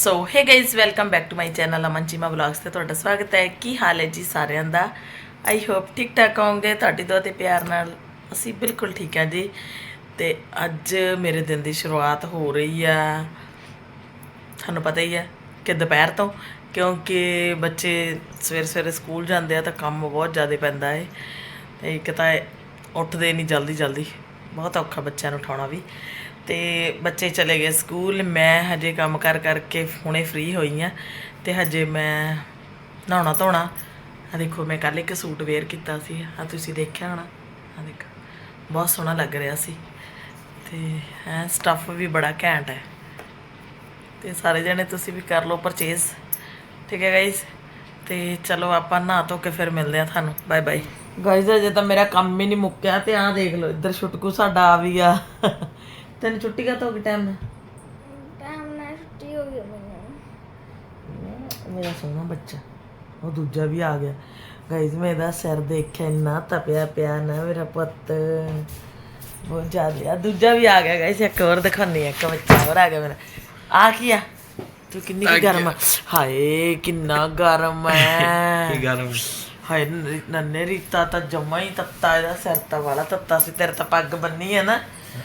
So hey guys welcome back to my channel Aman Cheema vlogs ਤੇ ਤੁਹਾਡਾ ਸਵਾਗਤ ਹੈ। ਕੀ ਹਾਲ ਹੈ ਜੀ ਸਾਰਿਆਂ ਦਾ? ਆਈ ਹੋਪ ਠੀਕ ਠਾਕ ਹੋਵੋਗੇ, ਤੁਹਾਡੀ ਦੁਆ ਤੇ ਪਿਆਰ ਨਾਲ ਅਸੀਂ ਬਿਲਕੁਲ ਠੀਕ ਹਾਂ ਜੀ। ਤੇ ਅੱਜ ਮੇਰੇ ਦਿਨ ਦੀ ਸ਼ੁਰੂਆਤ ਹੋ ਰਹੀ ਆ। ਤੁਹਾਨੂੰ ਪਤਾ ਹੀ ਹੈ ਕਿ ਦੁਪਹਿਰ ਤੋਂ, ਕਿਉਂਕਿ ਬੱਚੇ ਸਵੇਰੇ ਸਵੇਰੇ ਸਕੂਲ ਜਾਂਦੇ ਆ ਤਾਂ ਕੰਮ ਬਹੁਤ ਜ਼ਿਆਦਾ ਪੈਂਦਾ ਹੈ। ਤੇ ਇੱਕ ਤਾਂ ਉੱਠਦੇ ਨਹੀਂ ਜਲਦੀ ਜਲਦੀ ਬਹੁਤ ਔਖਾ ਬੱਚਿਆਂ ਨੂੰ ਉਠਾਉਣਾ ਵੀ। ਤੇ ਬੱਚੇ ਚਲੇ ਗਏ ਸਕੂਲ। ਮੈਂ ਹਜੇ ਕੰਮ ਕਰ ਕਰਕੇ ਹੁਣੇ ਫ੍ਰੀ ਹੋਈ ਆ ਤੇ ਹਜੇ ਮੈਂ ਨਹਾਉਣਾ ਧੋਣਾ। ਆ ਦੇਖੋ, ਮੈਂ ਕੱਲ ਇੱਕ ਸੂਟ ਵੇਅਰ ਕੀਤਾ ਸੀ। ਆ ਤੁਸੀਂ ਦੇਖਿਆ ਹੋਣਾ? ਆ ਦੇਖੋ, ਬਹੁਤ ਸੋਹਣਾ ਲੱਗ ਰਿਹਾ ਸੀ। ਤੇ ਹੈ ਸਟੱਫ ਵੀ ਬੜਾ ਘੈਂਟ ਹੈ। ਤੇ ਸਾਰੇ ਜਣੇ ਤੁਸੀਂ ਵੀ ਕਰ ਲਓ ਪਰਚੇਸ ਠੀਕ ਹੈ ਗਾਇਜ਼ ਤੇ ਚਲੋ ਆਪਾਂ ਨਹਾ ਧੋ ਕੇ ਫਿਰ ਮਿਲਦੇ ਆ ਤੁਹਾਨੂੰ। ਬਾਏ ਬਾਏ ਗਾਇਜ਼ ਅਜੇ ਤਾਂ ਮੇਰਾ ਕੰਮ ਹੀ ਨਹੀਂ ਮੁੱਕਿਆ ਤੇ ਆਹ ਦੇਖ ਲਓ, ਇੱਧਰ ਛੁਟਕੂ ਸਾਡਾ ਆ ਵੀ ਆ ਤੈਨੂੰ ਛੁੱਟੀ ਕਾ ਤੋਂ ਕਿ ਟਾਈਮ ਨਾਲ? ਟਾਈਮ ਨਾਲ ਛੁੱਟੀ ਹੋ ਗਈ ਮੈਨੂੰ। ਮੇਰਾ ਸੋਹਣਾ ਬੱਚਾ ਉਹ ਦੂਜਾ ਵੀ ਆ ਗਿਆ। ਗਾਇਜ਼ ਮੈਂ ਇਹਦਾ ਸਿਰ ਦੇਖਿਆ ਇੰਨਾ ਤਪਿਆ ਪਿਆ ਨਾ ਮੇਰਾ ਪੁੱਤ। ਬਹੁਤ ਜ਼ਿਆਦਾ ਆ। ਦੂਜਾ ਵੀ ਆ ਗਿਆ ਗਾਇਜ਼ ਇੱਕ ਹੋਰ ਦਿਖਾਉਂਦੀ ਆ ਇੱਕ ਬੱਚਾ ਹੋਰ ਆ ਗਿਆ ਮੇਰਾ। ਆ ਕੀ ਆ? ਤੂੰ ਕਿੰਨੀ ਕੁ ਗਰਮ ਆ। ਹਾਏ ਕਿੰਨਾ ਗਰਮ ਹੈ ਗਰਮ ਹਾਏ ਨ- ਨੰਨੇ ਰੀਤਾ ਤਾਂ ਜਮਾ ਹੀ ਤੱਤਾ ਇਹਦਾ ਸਿਰ ਤਾਂ ਵਾਲਾ ਤੱਤਾ ਸੀ ਤੇਰੇ ਤਾਂ ਪੱਗ ਬੰਨੀ ਹੈ ਨਾ।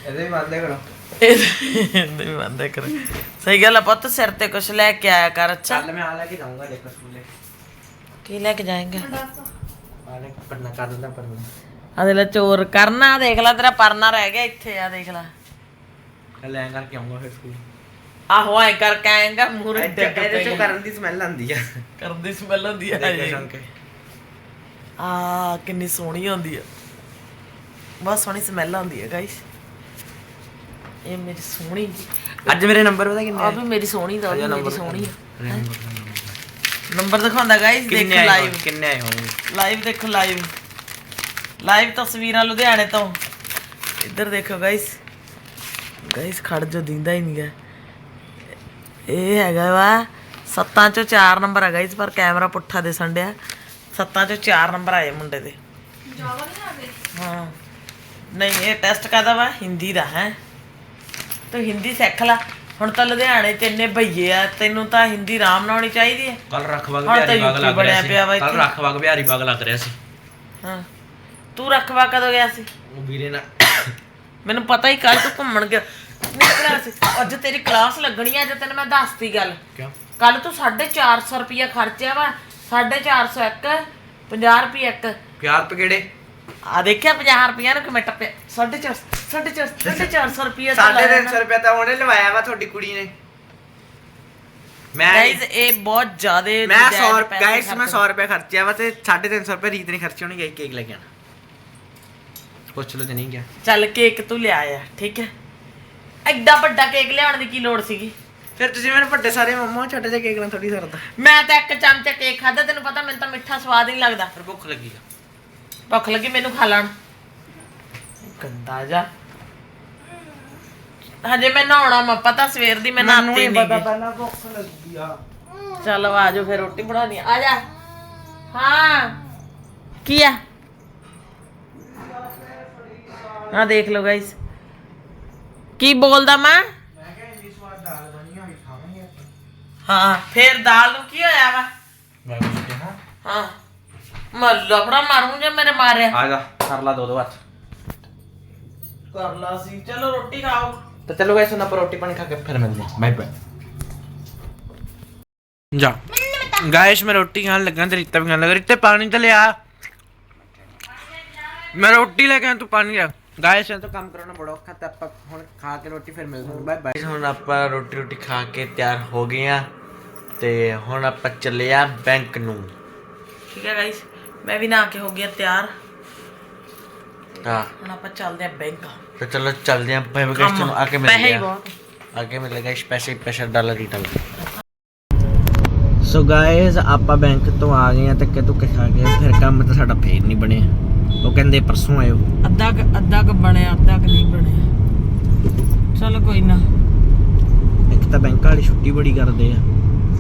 ਇਹਦੇ ਵੀ ਬੰਦੇ ਕਰੋ। ਇਹਦੇ ਵੀ ਬੰਦੇ ਕਰ। ਸਹੀ ਗੱਲ ਆ ਪੁੱਤ ਸਿਰ ਤੇ ਕੁਛ ਲੈ ਕੇ ਆਇਆ ਕਰ ਅੱਛਾ? ਚੱਲ ਮੈਂ ਆ ਲੈ ਕੇ ਜਾਊਂਗਾ ਦੇਖੋ ਸਕੂਲੇ ਕੀ ਲੈ ਕੇ ਜਾਏਂਗਾ? ਆ ਲੈ ਪੜਨਾ ਕਰ ਦਿੰਦਾ ਪੜਨਾ ਆ ਦੇ ਲੈ ਚੋਰ ਕਰਨਾ ਦੇਖ ਲੈ ਤੇਰਾ ਪਰਨਾ ਰਹਿ ਗਿਆ ਇੱਥੇ ਆ ਦੇਖ ਲੈ। ਲੈ ਕਰਕੇ ਆਉਂਗਾ ਫਿਰ ਸਕੂਲ। ਆਹੋ ਐ ਕਰਕੇ ਆਏਗਾ ਮੂਰੇ ਇਹਦੇ ਚੋਂ ਕਰਨ ਦੀ ਸਮੈਲ ਆਉਂਦੀ ਆ। ਕਰਦੀ ਸਮੈਲ ਹੁੰਦੀ ਆ ਦੇਖ ਆ ਕਿੰਨੀ ਸੋਹਣੀ ਹੁੰਦੀ ਆ। ਬਹੁਤ ਸੋਹਣੀ ਸਮੈਲ ਆਉਂਦੀ ਹੈ ਗਾਇਸ ਇਹ ਮੇਰੀ ਸੋਹਣੀ ਅੱਜ ਮੇਰੇ ਨੰਬਰ ਪਤਾ ਕਿੰਨੇ ਆ? ਵੀ ਮੇਰੀ ਸੋਹਣੀ ਦਾ ਉਹ ਵੀ ਮੇਰੀ ਸੋਹਣੀ ਆ। ਨੰਬਰ ਦਿਖਾਉਂਦਾ ਗਾਇਸ ਦੇਖੋ ਲਾਈਵ? ਕਿੰਨੇ ਆਏ ਹੋਣਗੇ? ਲਾਈਵ ਦੇਖੋ ਲਾਈਵ ਲਾਈਵ ਤਸਵੀਰਾਂ ਲੁਧਿਆਣੇ ਤੋਂ। ਇੱਧਰ ਦੇਖੋ ਗਾਇਸ ਗਾਇਸ ਖੜ ਜੋ ਦਿੰਦਾ ਹੀ ਨਹੀਂ ਗਾ ਇਹ ਹੈਗਾ ਵਾ ਸੱਤਾਂ ਚੋਂ 4 ਨੰਬਰ ਆ ਗਾਇਸ ਪਰ ਕੈਮਰਾ ਪੁੱਠਾ ਦਿਸਣ ਡਿਆ। ਸੱਤਾਂ ਚੋਂ 4 ਨੰਬਰ ਆਏ ਮੁੰਡੇ ਦੇ। ਹਾਂ। ਨਹੀਂ ਇਹ ਟੈਸਟ ਕਾਦਾ ਵਾ? ਹਿੰਦੀ ਦਾ ਹੈ। ਤੂੰ ਹਿੰਦੀ ਸਿੱਖ ਲੈ। ਹੁਣ ਤਾਂ ਲੁਧਿਆਣੇ ਚ ਇੰਨੇ ਭਈਏ ਆ ਤੈਨੂੰ ਤਾਂ ਹਿੰਦੀ ਆਰਾਮ ਨਾਲ ਆਉਣੀ ਚਾਹੀਦੀ ਹੈ ਕੱਲ ਰੱਖਵਾਗ ਹੁਣ ਤਾਂ ਬਿਹਾਰੀ ਬਾਗ ਲੱਗ ਰਿਹਾ ਸੀ। ਪਿਆ ਵਾ ਕੱਲ ਇੱਥੇ। ਰੱਖਵਾਗ ਬਿਹਾਰੀ ਬਾਗ ਲੱਗ ਰਿਹਾ ਸੀ। ਹਾਂ। ਤੂੰ ਰਖਵਾ ਕਦੋਂ ਗਿਆ ਸੀ? ਉਹ ਵੀਰੇ ਨਾ ਮੈਨੂੰ ਪਤਾ ਹੀ ਕੱਲ ਤੂੰ ਘੁੰਮਣ ਗਿਆ। ਨਿਕਲਿਆ ਸੀ। ਅੱਜ ਤੇਰੀ ਕਲਾਸ ਲੱਗਣੀ ਹੈ ਅੱਜ ਤੈਨੂੰ ਮੈਂ ਦੱਸਤੀ ਗੱਲ। ਕਿਉਂ? ਕੱਲ ਤੂੰ 450 ਰੁਪਇਆ ਖਰਚਿਆ ਵਾ। 450 ਇੱਕ 50 ਰੁਪਏ ਇੱਕ। ਪਿਆਰ ਪੇ ਕਿਹੜੇ ਆ ਦੇਖਿਆ 50 ਰੁਪਇਆ ਨੂੰ ਕਿਵੇਂ ਟੱਪਿਆ? 450 450 450 ਰੁਪਇਆ ਸਾਢੇ ਤਿੰਨ ਸੌ ਰੁਪਏ ਤਾਂ ਉਹਨੇ ਲਵਾਇਆ ਵਾ ਤੁਹਾਡੀ ਕੁੜੀ ਨੇ। ਮੈਂ ਗਾਇਜ਼ ਇਹ ਬਹੁਤ ਜ਼ਿਆਦਾ ਮੈਂ 100 ਨਜਾਇਜ਼ ਰੁਪਏ ਗਾਇਸ ਮੈਂ ਖਰਚ- 100 ਰੁਪਏ ਖਰਚਿਆ ਵਾ ਤੇ 350 ਰੁਪਏ ਰੀਤ ਨੇ ਖਰਚੇ ਹੋਣਗੇ ਕੇਕ ਲੈ ਕੇ ਆਣਾ ਪੁੱਛ ਲਓ ਜੇ ਨਹੀਂ ਗਿਆ। ਚੱਲ ਕੇਕ ਤੂੰ ਲਿਆ ਆ ਠੀਕ ਹੈ? ਐਡਾ ਵੱਡਾ ਕੇਕ ਲਿਆਉਣ ਦੀ ਕੀ ਲੋੜ ਸੀਗੀ? ਫਿਰ ਤੁਸੀਂ ਮੈਨੂੰ ਵੱਡੇ ਸਾਰੇ ਮੰਮਾ ਛੋਟੇ ਜਿਹੇ ਕੇਕ ਨਾਲ ਥੋੜੀ ਸਰਦਾ। ਮੈਂ ਤਾਂ ਇੱਕ ਚਮਚਾ ਕੇਕ ਖਾਦਾ ਤੈਨੂੰ ਪਤਾ ਮੈਨੂੰ ਤਾਂ ਮਿੱਠਾ ਸਵਾਦ ਨਹੀਂ ਲੱਗਦਾ। ਫਿਰ ਭੁੱਖ ਲੱਗੀ ਆ। ਭੁੱਖ ਲੱਗੀ ਮੈਨੂੰ ਖਾ ਲੈਣ। ਗੰਦਾ ਜਾ। ਹਜੇ ਮੈਂ ਨਹਾਉਣਾ ਮੈਂ ਪਤਾ ਸਵੇਰ ਦੀ ਮੈਂ ਨਹਾਤੀ ਨਹੀਂ ਗਈ ਪਹਿਲਾਂ ਭੁੱਖ ਲੱਗੀ ਆ। ਚਲੋ ਆ ਜਾਓ ਫਿਰ ਰੋਟੀ ਬਣਾਉਣੀ ਆ। ਆ ਜਾ। ਹਾਂ। ਕੀ ਆ? ਆ ਦੇਖ ਲਓ ਗਾਇਸ ਕੀ ਬੋਲਦਾ ਮੈਂ? ਮੈਂ ਕਿਹਾ ਇੰਨੀ ਸਵਾਦ ਦਾਲ ਬਣੀ ਹੋਈ ਖਾਵਾਂਗੇ ਹਾਂ ਫਿਰ ਦਾਲ ਨੂੰ ਕੀ ਹੋਇਆ ਵਾ? ਮੈਂ ਕੁਝ ਕਿਹਾ? ਹਾਂ। ਮੈਂ ਲਫੜਾ ਮਾਰੂੰ ਜੇ ਮੇਰੇ ਮਾਰਿਆ। ਆ ਜਾ ਕਰ ਲਾ ਦੋ ਦੋ ਹੱਥ। ਕਰ ਲਾ ਸੀ। ਚਲੋ ਰੋਟੀ ਖਾਓ। ਤਾਂ ਚਲੋ ਗਾਇਸ ਹੁਣ ਆਪਾਂ ਰੋਟੀ ਪਾਣੀ ਖਾ ਕੇ ਫਿਰ ਮਿਲਦੇ ਹਾਂ। ਬਾਏ ਬਾਏ ਜਾ। ਗਾਇਸ ਮੈਂ ਰੋਟੀ ਖਾਣ ਲੱਗਾ ਤੇ ਰੀਤਾ ਵੀ ਖਾਣ ਲੱਗਾ। ਰੀਤੇ ਪਾਣੀ ਤੇ ਲਿਆ। ਮੈਂ ਰੋਟੀ ਲੈ ਕੇ ਆਇਆ ਤੂੰ ਪਾਣੀ ਲਿਆ। ਗਾਇਸ ਇਹ ਤਾਂ ਕੰਮ ਕਰਾਉਣਾ ਬੜਾ ਔਖਾ ਤਾਂ ਆਪਾਂ ਹੁਣ ਖਾ ਕੇ ਰੋਟੀ ਫਿਰ ਮਿਲਦੇ ਹਾਂ। ਬਾਏ ਬਾਏ ਹੁਣ ਆਪਾਂ ਰੋਟੀ ਰੋਟੀ ਖਾ ਕੇ ਤਿਆਰ ਹੋ ਗਏ ਆ ਤੇ ਹੁਣ ਆਪਾਂ ਚੱਲੇ ਆ ਬੈਂਕ ਨੂੰ। ਠੀਕ ਹੈ ਗਾਇਸ। ਮੈਂ ਵੀ ਨਹਾ ਕੇ ਹੋ ਗਿਆ ਤਿਆਰ। ਹਾਂ। ਆਪਾਂ ਚੱਲਦੇ ਆ ਬੈਂਕ। ਤੇ ਚਲੋ ਚੱਲਦੇ ਆ ਭਾਈ ਵਿਕਾਸ ਤੁਹਾਨੂੰ ਆ ਕੇ ਮਿਲ ਗਿਆ। ਬਹੁਤ। ਮਿਲ ਗਿਆ ਪੈਸੇ ਪੈਸੇ ਡਾਲਰ ਰਿਟਰਨ ਸੋ ਗਾਇਸ ਆਪਾਂ ਬੈਂਕ ਤੋਂ ਆ ਗਏ ਆ ਤੇ ਕਿ ਤੂੰ ਕਿਹਾ ਗਿਆ ਫਿਰ ਕੰਮ ਤਾਂ ਸਾਡਾ ਫੇਰ ਨਹੀਂ ਬਣਿਆ। ਉਹ ਕਹਿੰਦੇ ਪਰਸੋਂ ਆਇਓ। ਅੱਧਾ ਕੁ- ਅੱਧਾ ਕ ਬਣਿਆ ਅੱਧਾ ਕ ਨਹੀਂ ਬਣਿਆ। ਚਲ ਕੋਈ ਨਾ। ਇੱਕ ਤਾਂ ਬੈਂਕ ਵਾਲੀ ਛੁੱਟੀ ਬੜੀ ਕਰਦੇ ਆ।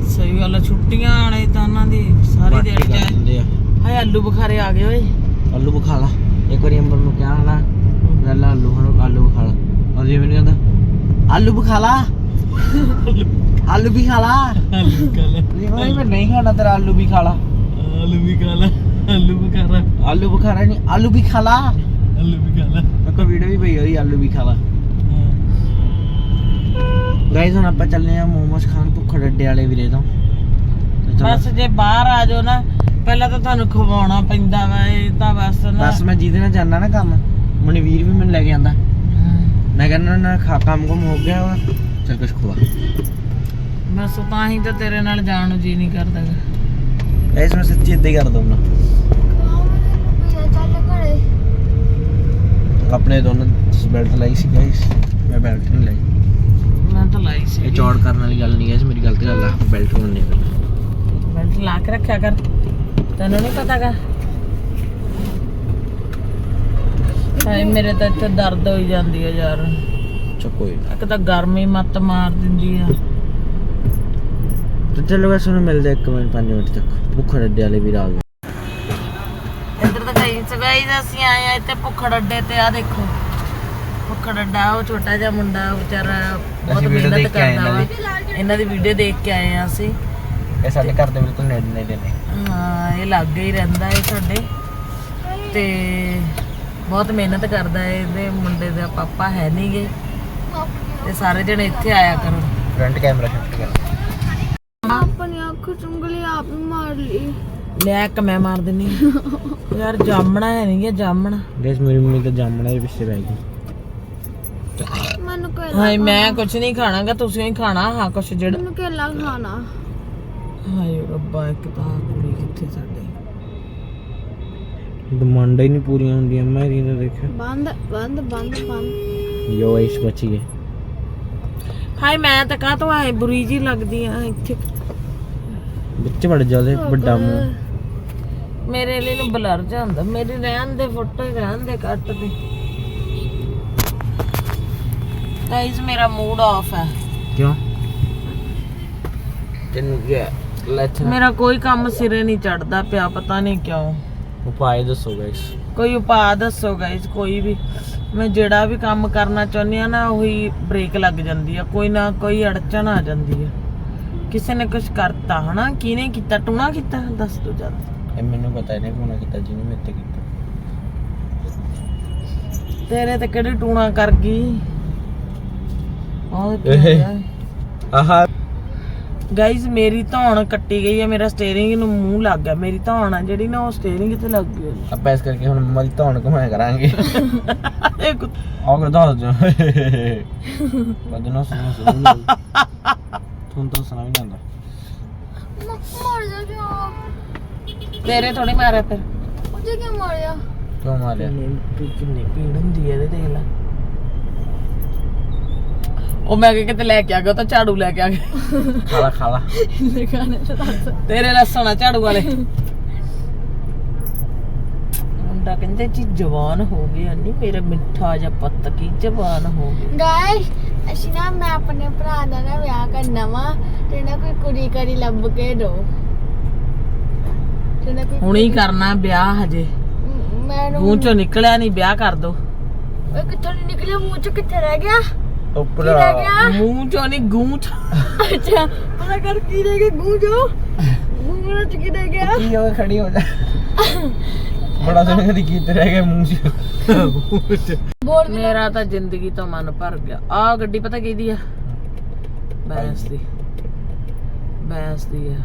ਸਹੀ ਗੱਲ ਛੁੱਟੀਆਂ ਵਾਲੇ ਤਾਂ ਉਹਨਾਂ ਦੀ ਸਾਰੀ ਦਿਹਾੜੀ ਚਾਹੇ ਹੁੰਦੇ ਆ। ਹਾਏ ਆਲੂ ਬੁਖਾਰੇ ਆ ਗਏ ਓਏ। ਆਲੂ ਬਖਾ ਲਾ। ਇੱਕ ਵਾਰੀ ਅੰਬਰ ਨੂੰ ਕਿਹਾ ਹਨਾ ਪਹਿਲਾਂ ਆਲੂ ਹੁਣ ਆਲੂ ਬਖਾ ਲਾ। ਉਹ ਜੀ ਮੈਨੂੰ ਕਹਿੰਦਾ ਆਲੂ ਬਖਾ ਲਾ। ਆਲੂ ਵੀ ਖਾ ਲਾ। ਆਲੂ ਨਹੀਂ ਭਾਈ ਮੈਂ ਨਹੀਂ ਖਾਣਾ ਤੇਰਾ ਆਲੂ ਵੀ ਖਾ ਲਾ। ਆਲੂ ਵੀ ਕਾਲਾ ਆਲੂ ਬੁਖਾਰਾ ਆਲੂ ਬੁਖਾਰਾ ਨਹੀਂ ਆਲੂ ਵੀ ਖਾ ਲਾ। ਆਲੂ ਵੀ ਕਾਲਾ ਮੇਰੇ ਕੋਲ ਵੀਡੀਓ ਵੀ ਪਈ ਹੋਈ ਆਲੂ ਵੀ ਖਾ ਲਾ। ਗਾਇਸ ਹੁਣ ਆਪਾਂ ਚੱਲੇ ਆ ਮੋਮੋਸ ਖਾਣ ਭੁੱਖ ਡੱਡੇ ਵਾਲੇ ਵੀਰੇ ਤੋਂ। ਬਸ ਜੇ ਬਾਹਰ ਆ ਜਾਓ ਨਾ ਪਹਿਲਾਂ ਤਾਂ ਤੁਹਾਨੂੰ ਖਵਾਉਣਾ ਪੈਂਦਾ ਵਾ ਇਹ ਤਾਂ ਬਸ ਨਾ। ਬਸ ਮੈਂ ਜਿਹਦੇ ਨਾਲ ਜਾਣਾ ਨਾ ਕੰਮ ਮਨਵੀਰ ਵੀ ਮੈਨੂੰ ਲੈ ਕੇ ਆਂਦਾ। ਮੈਂ ਕਹਿੰਦਾ ਨਾ ਖਾ ਕੰਮ ਕੁਮ ਹੋ ਗਿਆ ਵਾ ਚੱਲ ਕੁਛ ਖਵਾ। ਬਸ ਤਾਂ ਹੀ ਤਾਂ ਤੇਰੇ ਨਾਲ ਜਾਣ ਨੂੰ ਜੀ ਨਹੀਂ ਕਰਦਾ। ਗਾਇਸ ਮੈਂ ਸੱਚੀ ਇਦਾਂ ਹੀ ਕਰ ਦਊਂਗਾ ਭਈਆ ਚੱਲ ਘਰੇ ਆਪਣੇ ਦੋਨੋਂ ਬੈਲਟ ਲਾਈ ਸੀ ਗਾਇਸ ਮੈਂ ਬੈਲਟ ਨਹੀਂ ਲਾਈ। ਮੈਂ ਤਾਂ ਲਾਈ ਸੀ ਇਹ ਚੌੜ ਕਰਨ ਵਾਲੀ ਗੱਲ ਨਹੀਂ ਗਾਇਸ ਮੇਰੀ ਗਲਤ ਗੱਲ ਆ ਬੈਲਟ ਨਹੀਂ ਬੈਲਟ ਲਾ ਕੇ ਰੱਖਿਆ ਕਰ। ਤੈਨੂੰ ਨਹੀਂ ਪਤਾਗਾ? ਹਾਏ ਮੇਰੇ ਤਾਂ ਇੱਥੇ ਦਰਦ ਹੋਈ ਜਾਂਦੀ ਹੈ ਯਾਰ। ਚਾ ਕੋਈ ਇੱਕ ਤਾਂ ਗਰਮੀ ਮੱਤ ਮਾਰ ਦਿੰਦੀ ਆ। ਤੇ ਚਲੋ ਗਾਇਸ ਹੁਣ ਮਿਲਦੇ 1 ਮਿੰਟ 5 ਮਿੰਟ ਤੱਕ। ਭੁੱਖ ਡੱਡੇ ਵਾਲੇ ਵੀਰ ਆ ਗਏ ਇੱਧਰ ਤਾਂ ਗਈ ਸਗਾਈ ਅਸੀਂ ਆਏ ਆ ਇੱਥੇ ਭੁੱਖੜ ਅੱਡੇ ਤੇ ਆ ਦੇਖੋ। ਭੁੱਖੜ ਅੱਡਾ ਉਹ ਛੋਟਾ ਜਿਹਾ ਮੁੰਡਾ ਵਿਚਾਰਾ ਬਹੁਤ ਅਸੀਂ video ਮਿਹਨਤ ਦੇਖ ਕੇ ਆਏ ਕਰਦਾ ਵਾ। ਇਹਨਾਂ ਇਹਨਾਂ ਦੀ ਵੀਡੀਓ ਦੇਖ ਕੇ ਆਏ ਆ ਅਸੀਂ। ਇਹ ਸਾਡੇ ਘਰ ਦੇ ਬਿਲਕੁਲ ਨੇੜੇ ਨੇੜੇ ਨੇ। ਹਾਂ ਇਹ ਲਾਗੇ ਹੀ ਰਹਿੰਦਾ ਹੈ ਸਾਡੇ। ਤੇ ਬਹੁਤ ਮਿਹਨਤ ਕਰਦਾ ਹੈ ਇਹਦੇ ਮੁੰਡੇ ਦਾ ਪਾਪਾ ਹੈ ਨਹੀਂਗੇ ਤੇ ਸਾਰੇ ਜਣੇ ਇੱਥੇ ਆਇਆ ਕਰੋ। ਫਰੰਟ ਕੈਮਰਾ ਸ਼ਿਫਟ ਕਰ। ਆਪਣੀ ਅੱਖ ਚੁੰਗਲੀ ਆਪ ਹੀ ਮਾਰ ਲਈ। ਲੈ ਇੱਕ ਮੈਂ ਮਾਰ ਦਿੰਨੀ। ਯਾਰ ਜਾਮਣਾ ਹੈ ਨਹੀਂ ਜਾਮਣਾ। ਗਾਇਸ ਮੇਰੀ ਮੰਮੀ ਤਾਂ ਜਾਮਣਾ ਦੇ ਪਿੱਛੇ ਪੈ ਗਈ। ਮੈਨੂੰ ਕੇਲਾ ਹਾਏ ਮੈਂ ਕੁਝ ਨਹੀਂ ਖਾਣਾਗਾ ਤੁਸੀਂ ਹੀ ਖਾਣਾ ਹਾਂ ਕੁਝ ਜਿਹੜਾ ਮੈਨੂੰ ਕੇਲਾ ਖਾਣਾ। ਹਾਏ ਰੱਬਾ ਇੱਕ ਤਾਂ ਕੁੜੀ ਕਿੱਥੇ ਸਾਡੇ ਡਿਮਾਂਡਾਂ ਹੀ ਨਹੀਂ ਪੂਰੀਆਂ ਹੁੰਦੀਆਂ ਮੈਂ ਇਹਦਾ ਦੇਖਿਆ। ਬੰਦ ਬੰਦ ਬੰਦ ਬੰਦ। ਯੋ ਇਸ ਬਚ ਗਏ ਹਾਏ ਮੈਂ ਤਾਂ ਕਾਹ ਤੋਂ ਆਏ? ਬੁਰੀ ਜੀ ਲੱਗਦੀ ਆ ਇੱਥੇ। ਵਿੱਚ ਵੜ ਜਾ ਉਹਦੇ ਵੱਡਾ ਮੂੰਹ। ਮੇਰੇ ਲਈ ਨੂੰ ਬਲਰ ਜਾਂਦਾ ਮੇਰੀ ਰਹਿਣ ਦੇ ਫੋਟੋ ਹੀ ਰਹਿਣ ਦੇ ਕੱਟ ਦੇ। ਗਾਇਜ਼ ਮੇਰਾ ਮੂਡ ਆਫ ਹੈ। ਕਿਉਂ? ਤੈਨੂੰ ਕੀ ਲੈਟਸ ਮੇਰਾ ਕੋਈ ਕੰਮ ਸਿਰੇ ਨਹੀਂ ਚੜਦਾ ਪਿਆ ਪਤਾ ਨਹੀਂ ਕਿਉਂ। ਉਪਾਏ ਦੱਸੋ ਗਾਇਸ ਕੋਈ ਉਪਾਅ ਦੱਸੋ ਗਾਇਜ਼ ਕੋਈ ਵੀ। ਮੈਂ ਜਿਹੜਾ ਵੀ ਕੰਮ ਕਰਨਾ ਚਾਹੁੰਦੀ ਆ ਨਾ ਉਹੀ ਬ੍ਰੇਕ ਲੱਗ ਜਾਂਦੀ ਆ। ਕੋਈ ਨਾ ਕੋਈ ਅੜਚਣ ਆ ਜਾਂਦੀ ਆ। ਕਿਸੇ ਨੇ ਕੁਝ ਕਰਤਾ ਹਨਾ ਕਿਹਨੇ ਕੀਤਾ ਟੂਣਾ ਕੀਤਾ ਦੱਸ ਦੋ ਜਦ ਇਹ ਮੈਨੂੰ ਪਤਾ ਇਹਨੇ ਕੋਣਾ ਕੀਤਾ ਜਿਹਨੇ ਮੇਰੇ ਤੇ ਕੀਤਾ। ਤੇਰੇ ਤੇ ਕਿਹੜੀ ਟੂਣਾ ਕਰ ਗਈ? ਆਹਾ। ਗਾਇਜ਼ ਮੇਰੀ ਧੌਣ ਕੱਟੀ ਗਈ ਹੈ ਮੇਰਾ ਸਟੀਅਰਿੰਗ ਨੂੰ ਮੂੰਹ ਲੱਗ ਗਿਆ। ਮੇਰੀ ਧੌਣ ਆ ਜਿਹੜੀ ਨਾ ਉਹ ਸਟੀਅਰਿੰਗ ਤੇ ਲੱਗ ਗਈ ਆਪਾਂ ਇਸ ਕਰਕੇ ਹੁਣ ਮੰਮਾ ਦੀ ਧੌਣ ਘੁਮਾਇਆ ਕਰਾਂਗੇ। ਆਹ ਕਰ ਦੱਸ ਜੋ ਕਦੋਂ ਸੁਣ ਸੁਣ। ਤੁਹਾਨੂੰ ਤਾਂ ਸੁਣਾ ਵੀ ਨਹੀਂ ਆਉਂਦਾ ਮਰ ਜਾ ਜੋ ਤੇਰੇ ਥੋੜੀ ਮਾਰਿਆ ਫਿਰ। ਉਹਦੇ ਕੀ ਮਾਰਿਆ? ਕਿਉਂ ਮਾਰਿਆ? ਕਿੰਨੀ ਕਿੰਨੀ ਪੀੜ ਹੁੰਦੀ ਹੈ ਇਹਦੇ ਦੇਖ ਲੈ। ਉਹ ਮੈਂ ਕਿਹਾ ਕਿਤੇ ਲੈ ਕੇ ਆ ਗਿਆ ਉਹ ਤਾਂ ਝਾੜੂ ਲੈ ਕੇ ਆ ਗਿਆ ਖਾਲਾ ਖਾਲਾ। ਲਗਾਣੇ ਚ ਦੱਸ। ਤੇਰੇ ਲੱਸਣਾ ਝਾੜੂ ਵਾਲੇ। ਮੁੰਡਾ ਕਹਿੰਦੇ ਜੀ ਜਵਾਨ ਹੋ ਗਿਆ ਨਹੀਂ ਮੇਰਾ ਮਿੱਠਾ ਜਿਹਾ ਪੁੱਤ ਕੀ ਜਵਾਨ ਹੋ ਗਿਆ। ਗਾਇਸ ਅਸੀਂ ਨਾ ਮੈਂ ਆਪਣੇ ਭਰਾ ਦਾ ਨਾ ਵਿਆਹ ਕਰਨਾ ਵਾ ਤੇ ਨਾ ਕੋਈ ਕੁੜੀ ਕਰੀ ਲੱਭ ਕੇ ਦੋ। ਤੇ ਨਾ ਕੋਈ ਹੁਣੇ ਹੀ ਕਰਨਾ ਵਿਆਹ ਹਜੇ। ਮ- ਮੈਨੂੰ ਮੂੰਹ ਚੋਂ ਨਿਕਲਿਆ ਨਹੀਂ ਵਿਆਹ ਕਰ ਦੋ। ਓਏ ਕਿੱਥੋਂ ਨੀ ਨਿਕਲਿਆ? ਮੂੰਹ ਚ ਕਿੱਥੇ ਰਹਿ ਗਿਆ? ਰਹਿ ਗਿਆ? ਮੂੰਹ ਚੋਂ ਨਹੀਂ ਗੂੰ ਚ। ਅੱਛਾ ਪਤਾ ਕਰ ਕੀ ਰਹਿ ਗਿਆ ਗੂੰ ਜੋ ਗੂੰ ਚ ਕੀ ਰਹਿ ਗਿਆ? ਕੀ ਹੋ ਖੜੀ ਹੋ ਜਾ। ਬੜਾ ਦਿਨ ਕਦੀ ਕੀਤੇ ਰਹਿ ਗਏ ਮੂੰਹ 'ਚ। ਬੋਲ ਵੀ ਮੇਰਾ ਤਾਂ ਜ਼ਿੰਦਗੀ ਤੋਂ ਮਨ ਭਰ ਗਿਆ। ਆ ਗੱਡੀ ਪਤਾ ਕਿਹਦੀ ਆ? ਬੈਂਸ ਦੀ। ਬੈਂਸ ਦੀ ਆ।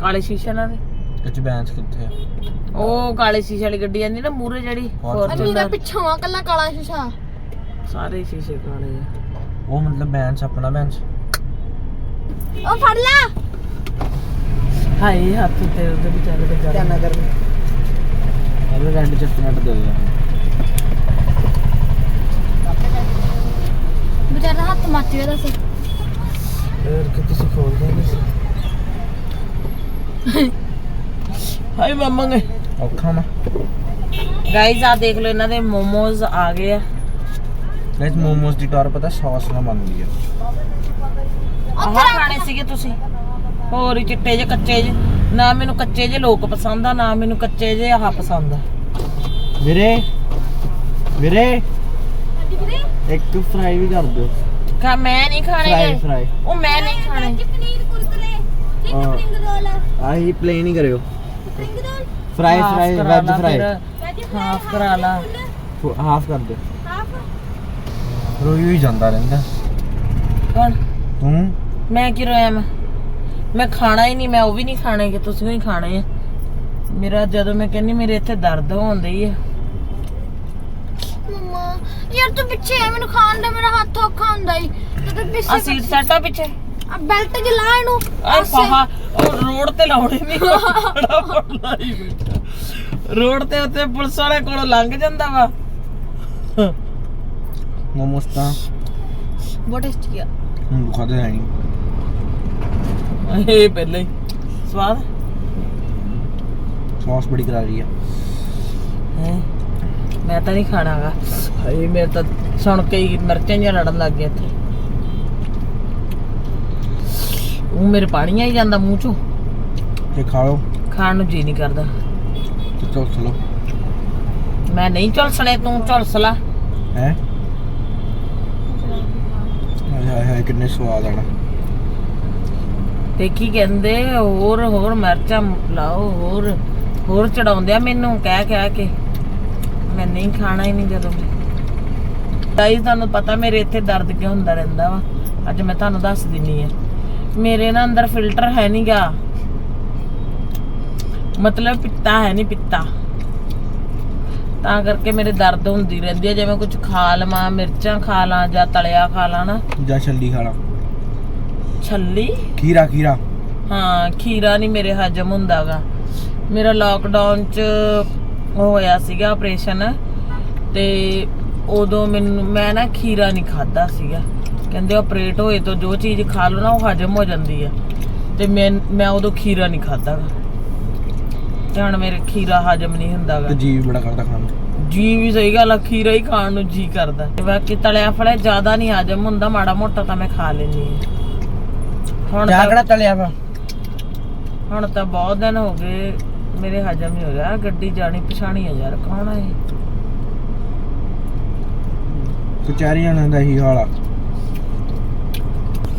ਕਾਲੇ ਸ਼ੀਸ਼ੇ ਨਾਲ ਕੱਚ ਬੈਂਚ ਕਿੱਥੇ ਆ? ਉਹ ਕਾਲੇ ਸ਼ੀਸ਼ੇ ਵਾਲੀ ਗੱਡੀ ਆਂਦੀ ਨਾ ਮੂਰੇ ਜਿਹੜੀ ਦਾ ਫੋਰਚੂਨਰ ਪਿੱਛੋਂ ਆ ਕੱਲਾ ਕਾਲਾ ਸ਼ੀਸ਼ਾ। ਸਾਰੇ ਸ਼ੀਸ਼ੇ ਕਾਲੇ ਆ। ਉਹ ਮਤਲਬ ਬੈਂਚ ਆਪਣਾ ਬੈਂਚ ਉਹ ਫੜ ਲੈ। ਹਾਏ ਹੱਥ ਤੇ ਉਹਦੇ ਵਿਚਾਰੇ ਦੇ ਜਾ ਨਾ ਕਰ। ਹਲੋ ਰੈੱਡ ਚਸਟਮੈਂਟ ਦੇ ਦੇ ਵਿਚਾਰਾ ਹੱਥ ਮੱਚ ਗਿਆ ਦੱਸ। ਯਾਰ ਕਿ ਤੁਸੀਂ ਖੋਲਦੇ ਨਹੀਂ ਹਾਏ ਮੰਮਾ ਨੇ ਔਖਾ ਮਾ ਗਾਈਜ਼ ਆ ਦੇਖ ਲਓ ਇਹਨਾਂ ਦੇ ਮੋਮੋਜ਼ ਆ ਗਏ ਆ। ਗਾਇਸ ਮੋਮੋਸ ਦੀ ਟੌਰ ਪਤਾ ਸੌਸ ਨਾਲ ਬਣਦੀ ਆ। ਆਹ ਖਾਣੇ ਸੀਗੇ ਤੁਸੀਂ। ਹੋਰ ਹੀ ਚਿੱਟੇ ਜੇ ਕੱਚੇ ਜੇ ਨਾ ਮੈਨੂੰ ਕੱਚੇ ਜੇ ਲੋਕ ਪਸੰਦ ਆ ਨਾ ਮੈਨੂੰ ਕੱਚੇ ਜੇ ਆਹ ਪਸੰਦ ਆ। ਵੀਰੇ ਵੀਰੇ। ਇੱਕ ਫਰਾਈ ਵੀ ਕਰ ਦਿਓ। ਖਾ ਮੈਂ ਨਹੀਂ ਖਾਣੇ ਫਰਾਈ ਗੇ। ਫਰਾਈ ਉਹ ਮੈਂ ਨਹੀਂ ਖਾਣੇ। ਪਨੀਰ ਕੁਰਕਰੇ ਹਾਂ। Spring roll. ਆਹੀ ਪਲੇਨ ਹੀ ਕਰਿਓ। Spring roll? Fry half fry ਕਰਾ ਵੈਜ ਲਾ ਫਰਾਈ ਫਿਰ, ਵੈਜ ਹਾਫ ਕਰਾ ਲਾ। ਹਾਫ ਕਰ ਦੇ ਹਾਫ ਰੋਈ ਹੀ ਜਾਂਦਾ ਰਹਿੰਦਾ। ਕੌਣ? ਤੂੰ ਮੈਂ ਕੀ ਰੋਇਆ ਮੈਂ? ਮੈਂ ਖਾਣਾ ਹੀ ਨਹੀਂ ਮੈਂ ਉਹ ਵੀ ਨਹੀਂ ਖਾਣੇ ਕਿ ਤੁਸੀਂ ਹੀ ਖਾਣੇ ਆ। ਮੇਰਾ ਜਦੋਂ ਮੈਂ ਕਹਿੰਨੀ ਮੇਰੇ ਇੱਥੇ ਦਰਦ ਹੋਉਂਦੀ ਆ। ਮਮਾ ਯਾਰ ਤੂੰ ਪਿੱਛੇ ਆ ਮੈਨੂੰ ਖਾਣ ਦਾ ਮੇਰਾ ਹੱਥ ਔਖਾ ਹੁੰਦਾ ਈ। ਤੇ ਤੂੰ ਆ ਪਿੱਛੇ ਸੀਟ ਸੈਟਾ ਪਿੱਛੇ। ਆ ਬੈਲਟ ਚ ਲਾ ਇਹਨੂੰ ਆ ਪਹਾ ਉਹ ਰੋਡ ਤੇ ਲਾਉਣੇ ਨਹੀਂ ਬੜਾ ਬੜਾ ਹੀ ਬੈਠਾ। ਰੋਡ ਤੇ ਉੱਤੇ ਪੁਲਿਸ ਵਾਲੇ ਕੋਲੋਂ ਲੰਘ ਜਾਂਦਾ ਵਾ। ਮੋਮੋਸ ਤਾਂ। ਬਹੁਤ ਟੇਸਟੀ ਆ ਹੁਣ ਖਾਦੇ ਹੈ ਨਹੀਂ ਇਹ ਪਹਿਲੇ ਹੀ। ਸਵਾਦ? ਸੌਸ ਬੜੀ ਕਰਾ ਰਹੀ ਆ। ਹੈਂ? ਮੈਂ ਤਾਂ ਨਹੀਂ ਖਾਣਾਗਾ ਹਾਏ ਮੇਰੇ ਤਾਂ ਸੁਣ ਕੇ ਹੀ ਮਿਰਚਾਂ ਜਿਹਾ ਲੜਨ ਲੱਗ ਗਿਆ ਇੱਥੇ। ਉਹ ਮੇਰੇ ਪਾਣੀ ਆਈ ਜਾਂਦਾ ਮੂੰਹ ਚੋਂ। ਤੇ ਖਾ ਲਓ। ਖਾਣ ਨੂੰ ਜੀ ਨਹੀਂ ਕਰਦਾ। ਤੇ ਚੌਥ ਲਓ। ਮੈਂ ਨਹੀਂ ਝੁਲਸਣੇ ਤੂੰ ਝੁਲਸ ਲਾ ਹੈ? ਹਾਏ ਹਾਏ, ਕਿੰਨੇ ਸਵਾਦ ਆਣਾ ਤੇ ਕੀ ਕਹਿੰਦੇ, ਹੋਰ ਹੋਰ ਮਿਰਚਾਂ ਲਾਓ, ਹੋਰ ਹੋਰ ਚੜਾਉਂਦੇ ਆ ਮੈਨੂੰ, ਕਹਿ ਕਹਿ ਕੇ। ਮੈਂ ਨਹੀਂ ਖਾਣਾ ਹੀ ਨਹੀਂ ਜਦੋਂ। ਗਾਈਸ ਤੁਹਾਨੂੰ ਪਤਾ ਮੇਰੇ ਇੱਥੇ ਦਰਦ ਕਿਉਂ ਹੁੰਦਾ ਰਹਿੰਦਾ ਵਾ? ਅੱਜ ਮੈਂ ਤੁਹਾਨੂੰ ਦੱਸ ਦਿੰਨੀ ਆ। ਮੇਰੇ ਨਾ ਅੰਦਰ ਫਿਲਟਰ ਹੈ ਨਹੀਂਗਾ ਮਤਲਬ ਪਿੱਤਾ ਹੈ ਨਹੀਂ ਪਿੱਤਾ। ਤਾਂ ਕਰਕੇ ਮੇਰੇ ਦਰਦ ਹੁੰਦੀ ਰਹਿੰਦੀ ਹੈ ਜਿਵੇਂ ਕੁਝ ਖਾ ਲਵਾਂ ਮਿਰਚਾਂ ਖਾ ਲਾਂ ਜਾਂ ਤਲਿਆ ਖਾ ਲਾਂ ਨਾ। ਜਾਂ ਛੱਲੀ ਖਾ ਲਾ। ਛੱਲੀ? ਖੀਰਾ ਖੀਰਾ। ਹਾਂ ਖੀਰਾ ਨਹੀਂ ਮੇਰੇ ਹਜਮ ਹੁੰਦਾਗਾ। ਮੇਰਾ ਲੋਕਡਾਊਨ ਚ ਹੋਇਆ ਸੀਗਾ ਆਪਰੇਸ਼ਨ ਤੇ ਉਦੋਂ ਮੈਨੂੰ ਮੈਂ ਨਾ ਖੀਰਾ ਨਹੀਂ ਖਾਦਾ ਸੀਗਾ। ਕਹਿੰਦੇ ਆਪਰੇਟ ਹੋਏ ਤੋਂ ਜੋ ਚੀਜ਼ ਖਾ ਲਓ ਨਾ ਉਹ ਹਜਮ ਹੋ ਜਾਂਦੀ ਆ। ਤੇ ਮੈਂ ਮੈਂ ਉਦੋਂ ਖੀਰਾ ਨਹੀਂ ਖਾਦਾਗਾ ਤੇ ਹੁਣ ਮੇਰੇ ਖੀਰਾ ਹਜਮ ਨਹੀਂ ਹੁੰਦਾਗਾ। ਤੇ ਜੀ ਵੀ ਬੜਾ ਕਰਦਾ ਖਾਣ ਨੂੰ। ਜੀ ਵੀ ਸਹੀ ਗੱਲ ਆ ਖੀਰਾ ਹੀ ਖਾਣ ਨੂੰ ਜੀ ਕਰਦਾ। ਤੇ ਬਾਕੀ ਤਲਿਆ ਫਲਿਆ ਜ਼ਿਆਦਾ ਨਹੀਂ ਹਜਮ ਹੁੰਦਾ ਮਾੜਾ ਮੋਟਾ ਤਾਂ ਮੈਂ ਖਾ ਲੈਂਦੀ ਹਾਂ। ਹੁਣ ਕਿਆ ਤਾਂ- ਕਿਹੜਾ ਤਲਿਆ ਵਾ? ਹੁਣ ਤਾਂ ਬਹੁਤ ਦਿਨ ਹੋ ਗਏ ਮੇਰੇ ਹਜਮ ਹੀ ਹੋ ਗਿਆ ਗੱਡੀ ਜਾਣੀ ਪਛਾਣੀ ਆ ਯਾਰ ਕੌਣ ਆ ਇਹ? ਕਚਹਿਰੀਆਂ ਦਾ ਹੀ ਹਾਲਾ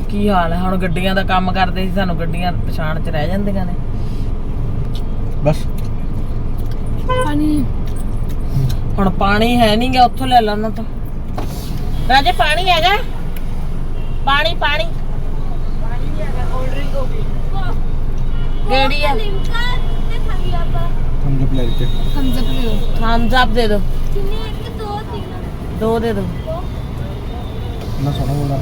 ਕੀ ਹਾਲ ਹੈ ਹੁਣ ਗੱਡੀਆਂ ਦਾ ਕੰਮ ਕਰਦੇ ਸੀ ਸਾਨੂੰ ਗੱਡੀਆਂ ਪਛਾਣ ਚ ਰਹਿ ਜਾਂਦੀਆਂ ਨੇ। ਬਸ। ਪਾਣੀ। ਹੁਣ ਪਾਣੀ ਹੈ ਨਹੀਂ ਗਿਆ ਉੱਥੋਂ ਲੈ ਲੈਣਾ ਤਾਂ। ਰਾਜੇ ਪਾਣੀ ਹੈਗਾ। ਪਾਣੀ ਪਾਣੀ। ਕਿਹੜੀ ਜਬ ਲੈ ਦਿੱਤੇ। ਥੰਮਸ ਅਪ ਲਿਓ ਥੰਬਸ ਅਪ ਦੇ ਦਿਓ। ਕਿੰਨੇ ਇੱਕ ਦੋ ਤਿੰਨ। ਦੋ ਦੇ ਦਿਓ। ਨਾ ਸੋਣਾ ਬੋਲਦਾ।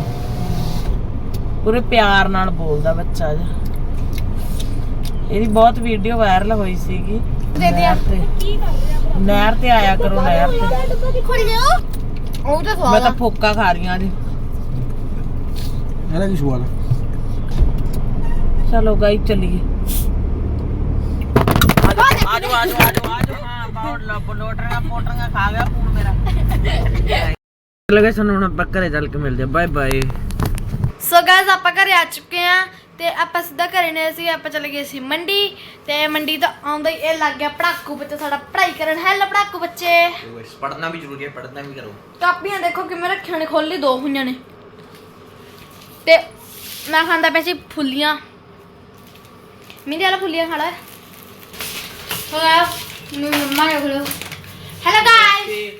ਪੂਰੇ ਪਿਆਰ ਨਾਲ ਬੋਲਦਾ ਬੱਚਾ ਜਿਹਾ। ਇਹਦੀ ਬਹੁਤ ਵੀਡੀਓ ਵਾਇਰਲ ਹੋਈ ਸੀਗੀ। ਦੇ ਦਿਆ। ਨਹਿਰ ਤੇ। ਕੀ ਕਰ ਰਿਹਾ ਨਹਿਰ ਤੇ ਆਇਆ ਕਰੋ ਨਹਿਰ ਤੇ। ਉਹ ਮੈਂ ਸਵਾਦ ਤਾਂ ਆ ਫੋਕਾ ਖਾ ਰਹੀਆਂ ਜੀ ਇਹਦਾ ਕੀ ਸਵਾਲ? ਚਲੋ ਗਾਈ ਚੱਲੀਏ। ਆਜੋ ਆਜੋ ਆਜੋ ਆਜੋ। ਆਜੋ ਹਾਂ ਬਹੁਤ ਲੱਭ ਲੋਟਰੀਆਂ ਪੋਟਰੀਆਂ ਖਾ ਗਿਆ ਫੋਨ ਮੇਰਾ। ਲੱਗੇ ਸਾਨੂੰ ਹੁਣ ਆਪਾਂ ਘਰੇ ਚੱਲ ਕੇ ਮਿਲਦੇ ਬਾਏ ਬਾਏ ਸੋ ਗਾਇਸ ਆਪਾਂ ਘਰੇ ਆ ਚੁੱਕੇ ਆ ਤੇ ਆਪਾਂ ਸਿੱਧਾ ਘਰੇ ਨੇ ਸੀ ਆਪਾਂ ਚਲੇ ਗਏ ਸੀ ਮੰਡੀ ਤੇ ਮੰਡੀ ਤੋਂ ਆਉਂਦਾ ਹੀ ਇਹ ਲੱਗ ਗਿਆ ਪੜਾਕੂ ਬੱਚਾ ਸਾਡਾ ਪੜ੍ਹਾਈ ਕਰਨ ਹੈਲੋ ਪੜਾਕੂ ਬੱਚੇ। ਪੜਨਾ ਵੀ ਜ਼ਰੂਰੀ ਹੈ ਪੜਨਾ ਵੀ ਕਰੋ। ਕਾਪੀਆਂ ਦੇਖੋ ਕਿਵੇਂ ਰੱਖੀਆਂ ਨੇ ਖੋਲੀ ਦੋ ਹੋਈਆਂ ਨੇ। ਤੇ ਮੈਂ ਖਾਂਦਾ ਪਿਆ ਸੀ ਫੁੱਲੀਆਂ। ਮੇਰੇ ਵਾਲਾ ਫੁੱਲੀਆਂ ਖਾਣਾ ਹੈ। ਹੋ ਗਿਆ ਮੇਰੀ ਮੰਮਾ ਦੇਖ ਲਓ ਹੈਲੋ ਗਾਇਸ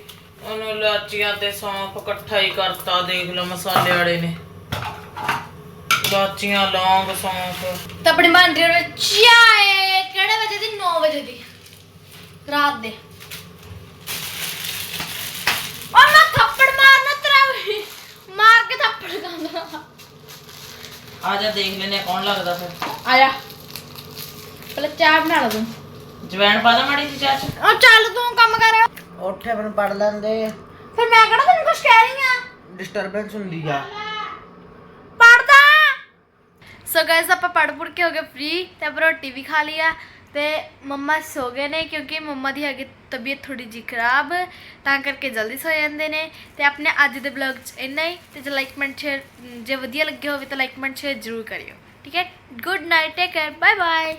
ਉਹਨੂੰ ਲਾਚੀਆਂ ਤੇ ਸੌਂਫ ਇਕੱਠਾ ਹੀ ਕਰਤਾ ਦੇਖ ਲਓ ਮਸਾਲੇ ਵਾਲੇ ਨੇ। ਲਾਚੀਆਂ ਲੌਂਗ ਸੌਂਫ। ਤਾਂ ਆਪਣੀ ਬਣ ਰਹੀ ਹੈ ਚਾਏ ਕਿਹੜੇ ਵਜੇ ਦੀ? 9 ਵਜੇ ਦੀ। ਰਾਤ ਦੇ। ਉਹ ਮੈਂ ਥੱਪੜ ਮਾਰਨਾ ਤੇਰਾ ਮਾਰ ਕੇ ਥੱਪੜ ਖਾਂਦਾ। ਆ ਜਾ ਦੇਖ ਲੈਨੇ ਕੌਣ ਲੱਗਦਾ ਫਿਰ। ਆ ਜਾ। ਪਹਿਲਾਂ ਚਾਹ ਬਣਾ ਲਾ ਤੂੰ। ਜਵੈਣ ਪਾ ਦਾ ਮਾੜੀ ਜੀ ਚਾਹ ਚ। ਉਹ ਚੱਲ ਤੂੰ ਕੰਮ ਕਰ। ਉੱਠੇ ਮੈਨੂੰ ਪੜ ਲੈਂਦੇ। ਫਿਰ ਮੈਂ ਕਿਹੜਾ ਤੈਨੂੰ ਕੁਝ ਕਹਿ ਰਹੀ ਆ ਡਿਸਟਰਬੈਂਸ ਹੁੰਦੀ ਆ। ਸੋ ਗਾਇਸ ਆਪਾਂ ਪੜ ਪੁੜ ਕੇ ਹੋ ਗਏ ਫ੍ਰੀ ਤੇ ਆਪਾਂ ਰੋਟੀ ਵੀ ਖਾ ਲਿਆ ਤੇ ਮੰਮਾ ਸੋ ਗਏ ਨੇ ਕਿਉਂਕਿ ਮੰਮਾ ਦੀ ਹੈਗੀ ਤਬੀਅਤ ਥੋੜੀ ਜੀ ਖਰਾਬ ਤਾਂ ਕਰਕੇ ਜਲਦੀ ਸੋ ਜਾਂਦੇ ਨੇ ਤੇ ਆਪਣੇ ਅੱਜ ਦੇ ਬਲੌਗ 'ਚ ਇੰਨਾ ਹੀ ਤੇ ਜੇ ਲਾਈਕ ਕਮੈਂਟ ਸ਼ੇਅਰ ਜੇ ਵਧੀਆ ਲੱਗਿਆ ਹੋਵੇ ਤਾਂ ਲਾਈਕ ਕਮੈਂਟ ਸ਼ੇਅਰ ਜ਼ਰੂਰ ਕਰਿਓ ਠੀਕ ਹੈ good night take care bye bye